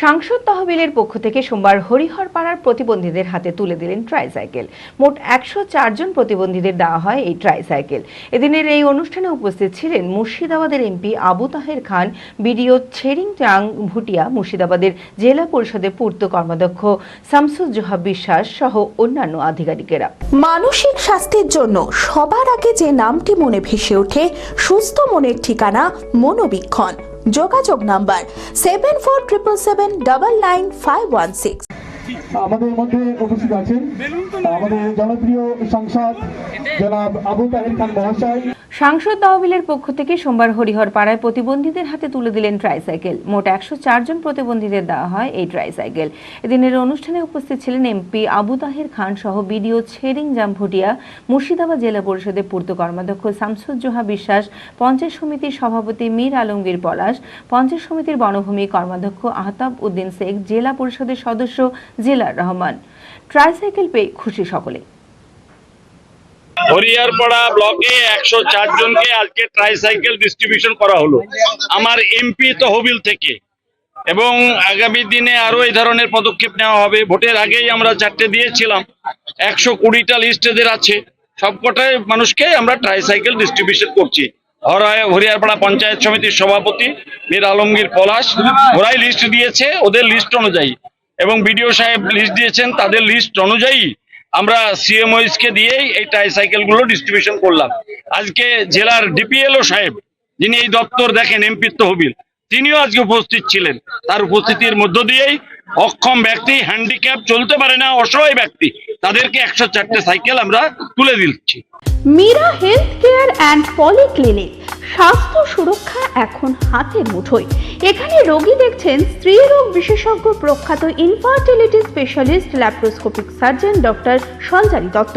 সাংসদ তহবিলের পক্ষ থেকে সোমবার হরিহর পাড়ার প্রতিবন্ধীদের হাতে তুলে দিলেন ট্রাইসাইকেল। মোট একশো জন প্রতিবন্ধীদের দেওয়া হয় এই ট্রাইসাইকেল। এদিনের এই অনুষ্ঠানে উপস্থিত ছিলেন মুর্শিদাবাদের এমপি আবু তাহের খান, বিডিও ছেরিং চাং ভুটিয়া, মুর্শিদাবাদের জেলা পরিষদের পূর্ত কর্মাধ্যক্ষ শামসুজ্জোহা বিশ্বাস সহ অন্যান্য আধিকারিকেরা। মানসিক স্বাস্থ্যের জন্য সবার আগে যে নামটি মনে ভেসে ওঠে, সুস্থ মনের ঠিকানা মনোবীক্ষণ। যোগাযোগ number seven four triple seven double nine five one six. আমাদের মধ্যে উপস্থিত আছেন আমাদের জনপ্রিয় সংসদ জনাব আবু তাহের খান মহাশয়। সাংসদ তহবিলের পক্ষ থেকে সোমবার হরিহর পাড়ায় প্রতিবন্ধীদের হাতে তুলে দিলেন ট্রাইসাইকেল। মোট একশো চারজন প্রতিবন্ধীদের দেওয়া হয় এই ট্রাইসাইকেল। এদিনের অনুষ্ঠানে উপস্থিত ছিলেন এমপি আবু তাহের খান সহ বিডিও ছেরিং জামভুটিয়া, মুর্শিদাবাদ জেলা পরিষদের পূর্ত কর্মাধ্যক্ষ শামসুজ্জোহা বিশ্বাস, পঞ্চায়েত সমিতির সভাপতি মীর আলমগীর পলাশ, পঞ্চায়েত সমিতির বনভূমি কর্মাধ্যক্ষ আহতাব উদ্দিন শেখ, জেলা পরিষদের সদস্য জেলার রহমান। ট্রাইসাইকেল পেয়ে খুশি সকলে। হরিয়ারপাড়া ব্লকে একশো চার জনকে আজকে ট্রাইসাইকেল ডিস্ট্রিবিউশন করা হলো। আমার এমপি তহবিল থেকে। এবং আগামী দিনে আরও এই ধরনের পদক্ষেপ নেওয়া হবে। ভোটের আগেই আমরা চারটে দিয়েছিলাম। একশো কুড়িটা লিস্ট এদের আছে। সবকটাই মানুষকে আমরা ট্রাইসাইকেল ডিস্ট্রিবিউশন করছি। হরায় হরিয়ারপাড়া পঞ্চায়েত সমিতির সভাপতি মীর আলমগীর পলাশ, ওরাই লিস্ট দিয়েছে ওদের লিস্ট অনুযায়ী। এবং বিডিও সাহেব লিস্ট দিয়েছেন, তাদের লিস্ট অনুযায়ী আমরা সিএমওইস কে দিয়েই এই ট্রাইসাইকেলগুলো ডিস্ট্রিবিউশন করলাম। আজকে জেলার ডিপিএলও সাহেব, যিনি এই দপ্তর দেখেন এমপি তহবিল, তিনিও আজকে উপস্থিত ছিলেন। তার উপস্থিতির মধ্য দিয়েই অক্ষম ব্যক্তি হ্যান্ডিক্যাপ চলতে পারে না, অসহায় ব্যক্তি, তাদেরকে একশো চারটে সাইকেল আমরা তুলে দিচ্ছি। Mira health care and polyclinic স্বাস্থ্য সুরক্ষা এখন হাতে মুঠোয়। এখানে রোগী দেখছেন স্ত্রী রোগ বিশেষজ্ঞ প্রখ্যাত infertility specialist laparoscopic surgeon doctor Sanjari Dutta.